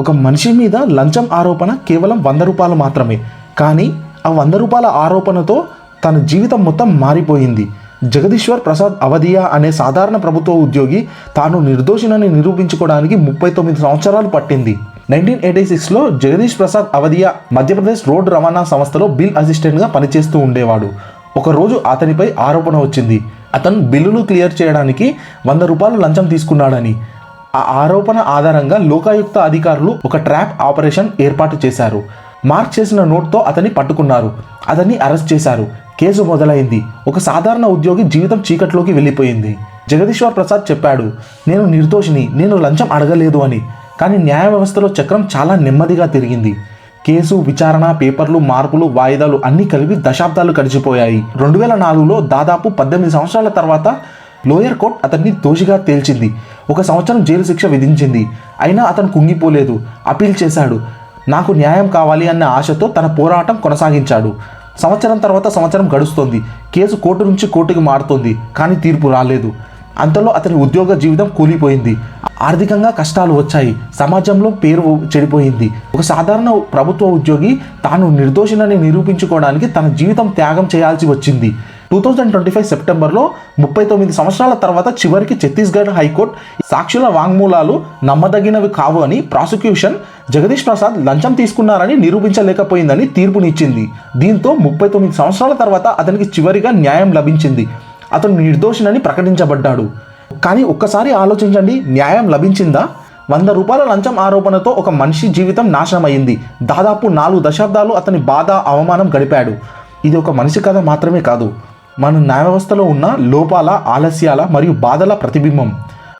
ఒక మనిషి మీద లంచం ఆరోపణ కేవలం వంద రూపాయలు మాత్రమే. కానీ ఆ వంద రూపాయల ఆరోపణతో తన జీవితం మొత్తం మారిపోయింది. జగదీశ్వర్ ప్రసాద్ అవధియా అనే సాధారణ ప్రభుత్వ ఉద్యోగి తాను నిర్దోషినని నిరూపించుకోవడానికి ముప్పై తొమ్మిది సంవత్సరాలు పట్టింది. నైన్టీన్ ఎయిటీ సిక్స్లో జగదీష్ ప్రసాద్ అవధియా మధ్యప్రదేశ్ రోడ్డు రవాణా సంస్థలో బిల్ అసిస్టెంట్గా పనిచేస్తూ ఉండేవాడు. ఒకరోజు అతనిపై ఆరోపణ వచ్చింది. అతను బిల్లులు క్లియర్ చేయడానికి వంద రూపాయలు లంచం తీసుకున్నాడని. ఆ ఆరోపణ ఆధారంగా లోకాయుక్త అధికారులు ఒక ట్రాప్ ఆపరేషన్ ఏర్పాటు చేశారు. మార్క్ చేసిన నోట్తో అతన్ని పట్టుకున్నారు. అతన్ని అరెస్ట్ చేశారు. కేసు మొదలైంది. ఒక సాధారణ ఉద్యోగి జీవితం చీకట్లోకి వెళ్ళిపోయింది. జగదీశ్వర్ ప్రసాద్ చెప్పాడు నేను నిర్దోషిని. నేను లంచం అడగలేదు అని. కానీ న్యాయ వ్యవస్థలో చక్రం చాలా నెమ్మదిగా తిరిగింది. కేసు విచారణ పేపర్లు మార్పులు వాయిదాలు అన్నీ కలిపి దశాబ్దాలు గడిచిపోయాయి. రెండు వేల నాలుగులో దాదాపు పద్దెనిమిది సంవత్సరాల తర్వాత లోయర్ కోర్ట్ అతన్ని దోషిగా తేల్చింది. ఒక సంవత్సరం జైలు శిక్ష విధించింది. అయినా అతను కుంగిపోలేదు. అపీల్ చేశాడు. నాకు న్యాయం కావాలి అన్న ఆశతో తన పోరాటం కొనసాగించాడు. సంవత్సరం తర్వాత సంవత్సరం గడుస్తోంది. కేసు కోర్టు నుంచి కోర్టుకి మారుతోంది. కానీ తీర్పు రాలేదు. అంతలో అతని ఉద్యోగ జీవితం కూలిపోయింది. ఆర్థికంగా కష్టాలు వచ్చాయి. సమాజంలో పేరు చెడిపోయింది. ఒక సాధారణ ప్రభుత్వ ఉద్యోగి తాను నిర్దోషినని నిరూపించుకోవడానికి తన జీవితం త్యాగం చేయాల్సి వచ్చింది. టూ థౌజండ్ ట్వంటీ ఫైవ్ సెప్టెంబర్లో ముప్పై తొమ్మిది సంవత్సరాల తర్వాత చివరికి ఛత్తీస్గఢ్ హైకోర్టు సాక్షుల వాంగ్మూలాలు నమ్మదగినవి కావు అని ప్రాసిక్యూషన్ జగదీష్ ప్రసాద్ లంచం తీసుకున్నారని నిరూపించలేకపోయిందని తీర్పునిచ్చింది. దీంతో ముప్పై తొమ్మిది సంవత్సరాల తర్వాత అతనికి చివరిగా న్యాయం లభించింది. అతను నిర్దోషినని ప్రకటించబడ్డాడు. కానీ ఒక్కసారి ఆలోచించండి న్యాయం లభించిందా? వంద రూపాయల లంచం ఆరోపణతో ఒక మనిషి జీవితం నాశనమైంది. దాదాపు నాలుగు దశాబ్దాలు అతని బాధ అవమానం గడిపాడు. ఇది ఒక మనిషి కథ మాత్రమే కాదు. మన న్యాయ వ్యవస్థలో ఉన్న లోపాల ఆలస్యాల మరియు బాధల ప్రతిబింబం.